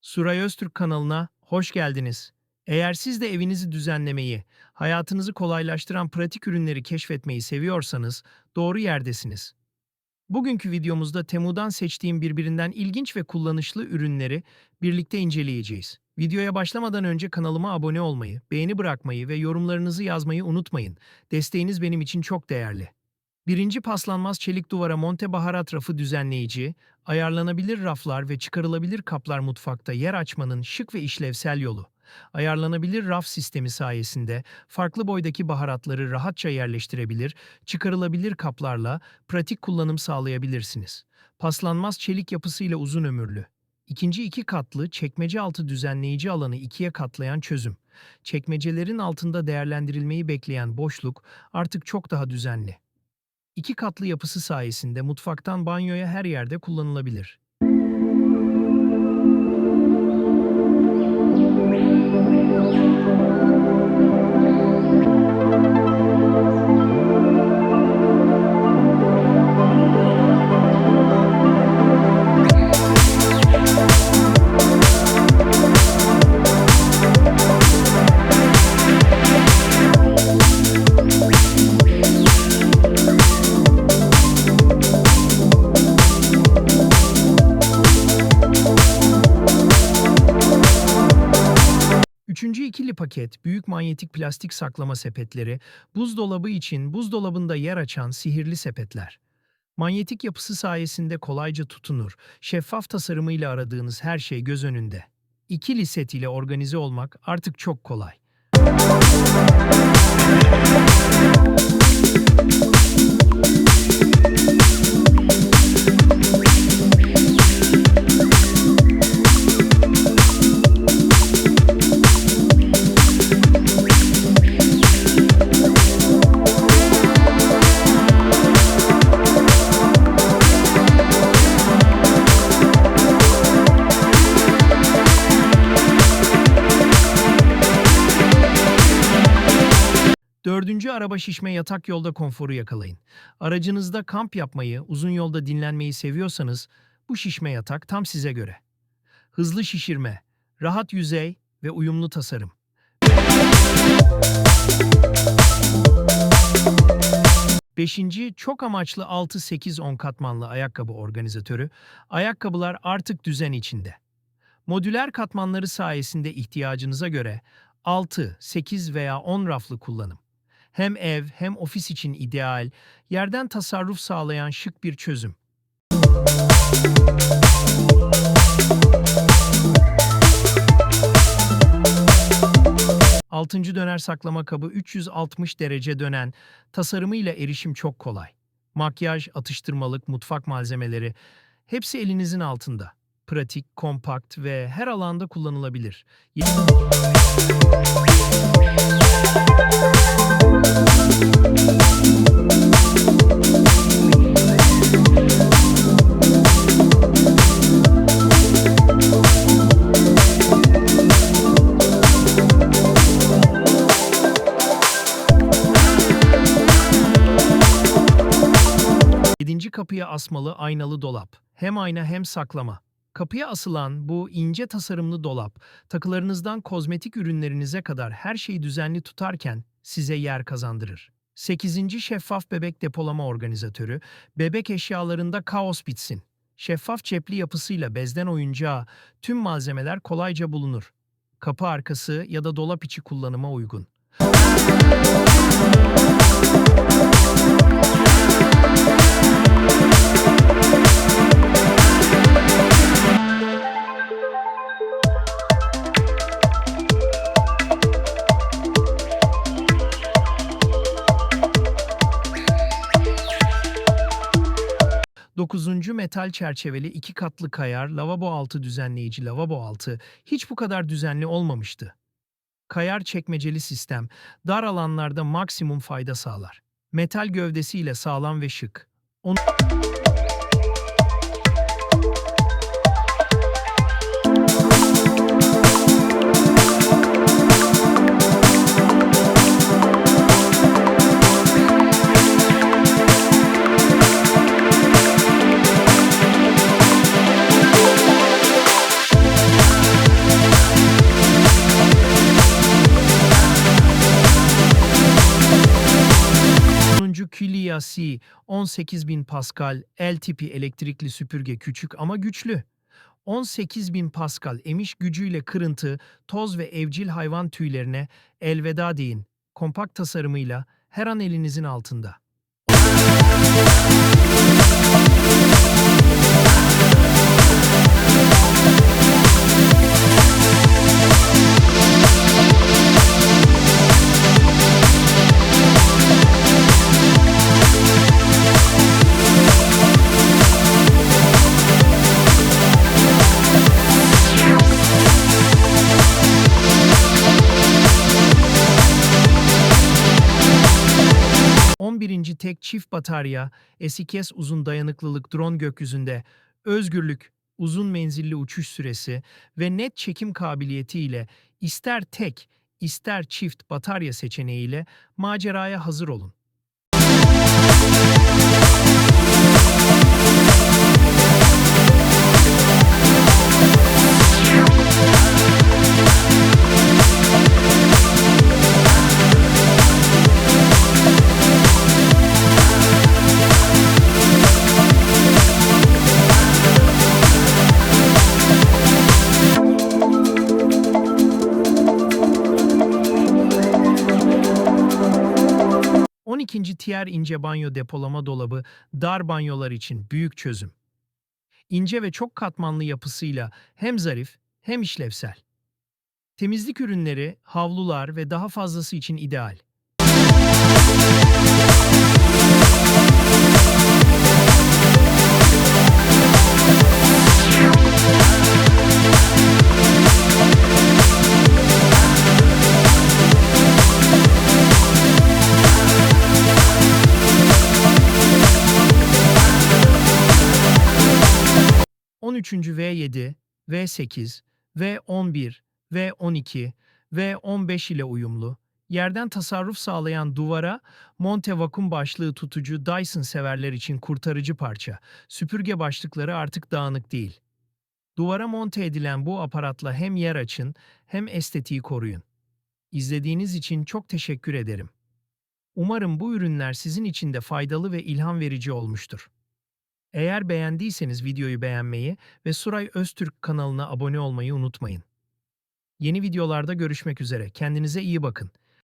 Suray Öztürk kanalına hoş geldiniz. Eğer siz de evinizi düzenlemeyi, hayatınızı kolaylaştıran pratik ürünleri keşfetmeyi seviyorsanız doğru yerdesiniz. Bugünkü videomuzda Temu'dan seçtiğim birbirinden ilginç ve kullanışlı ürünleri birlikte inceleyeceğiz. Videoya başlamadan önce kanalıma abone olmayı, beğeni bırakmayı ve yorumlarınızı yazmayı unutmayın. Desteğiniz benim için çok değerli. Birinci paslanmaz çelik duvara monte baharat rafı düzenleyici, ayarlanabilir raflar ve çıkarılabilir kaplar mutfakta yer açmanın şık ve işlevsel yolu. Ayarlanabilir raf sistemi sayesinde farklı boydaki baharatları rahatça yerleştirebilir, çıkarılabilir kaplarla pratik kullanım sağlayabilirsiniz. Paslanmaz çelik yapısıyla uzun ömürlü. İkinci iki katlı çekmece altı düzenleyici alanı ikiye katlayan çözüm. Çekmecelerin altında değerlendirilmeyi bekleyen boşluk artık çok daha düzenli. İki katlı yapısı sayesinde mutfaktan banyoya her yerde kullanılabilir. Üçüncü ikili paket, büyük manyetik plastik saklama sepetleri, buzdolabı için buzdolabında yer açan sihirli sepetler. Manyetik yapısı sayesinde kolayca tutunur, şeffaf tasarımıyla aradığınız her şey göz önünde. İkili set ile organize olmak artık çok kolay. Dördüncü araba şişme yatak yolda konforu yakalayın. Aracınızda kamp yapmayı, uzun yolda dinlenmeyi seviyorsanız bu şişme yatak tam size göre. Hızlı şişirme, rahat yüzey ve uyumlu tasarım. Beşinci, çok amaçlı 6-8-10 katmanlı ayakkabı organizatörü. Ayakkabılar artık düzen içinde. Modüler katmanları sayesinde ihtiyacınıza göre 6, 8 veya 10 raflı kullanım. Hem ev hem ofis için ideal, yerden tasarruf sağlayan şık bir çözüm. Altıncı döner saklama kabı 360 derece dönen, tasarımıyla erişim çok kolay. Makyaj, atıştırmalık, mutfak malzemeleri hepsi elinizin altında. Pratik, kompakt ve her alanda kullanılabilir. Yedinci kapıya asmalı aynalı dolap. Hem ayna hem saklama. Kapıya asılan bu ince tasarımlı dolap, takılarınızdan kozmetik ürünlerinize kadar her şeyi düzenli tutarken size yer kazandırır. 8. Şeffaf Bebek Depolama Organizatörü, bebek eşyalarında kaos bitsin. Şeffaf cepli yapısıyla bezden oyuncağa tüm malzemeler kolayca bulunur. Kapı arkası ya da dolap içi kullanıma uygun. Dokuzuncu metal çerçeveli iki katlı kayar lavabo altı düzenleyici lavabo altı hiç bu kadar düzenli olmamıştı. Kayar çekmeceli sistem dar alanlarda maksimum fayda sağlar. Metal gövdesiyle sağlam ve şık. Onu... C 18000 Pascal L tipi elektrikli süpürge küçük ama güçlü. 18.000 Pascal emiş gücüyle kırıntı, toz ve evcil hayvan tüylerine elveda deyin. Kompakt tasarımıyla her an elinizin altında. — tek çift batarya, SKS uzun dayanıklılık drone gökyüzünde, özgürlük, uzun menzilli uçuş süresi ve net çekim kabiliyeti ile ister tek, ister çift batarya seçeneğiyle maceraya hazır olun. — 12. tier ince banyo depolama dolabı dar banyolar için büyük çözüm. İnce ve çok katmanlı yapısıyla hem zarif hem işlevsel. Temizlik ürünleri, havlular ve daha fazlası için ideal. V13. V7, V8, V11, V12, V15 ile uyumlu, yerden tasarruf sağlayan duvara, monte vakum başlığı tutucu Dyson severler için kurtarıcı parça. Süpürge başlıkları artık dağınık değil. Duvara monte edilen bu aparatla hem yer açın hem estetiği koruyun. İzlediğiniz için çok teşekkür ederim. Umarım bu ürünler sizin için de faydalı ve ilham verici olmuştur. Eğer beğendiyseniz videoyu beğenmeyi ve Suray Öztürk kanalına abone olmayı unutmayın. Yeni videolarda görüşmek üzere. Kendinize iyi bakın.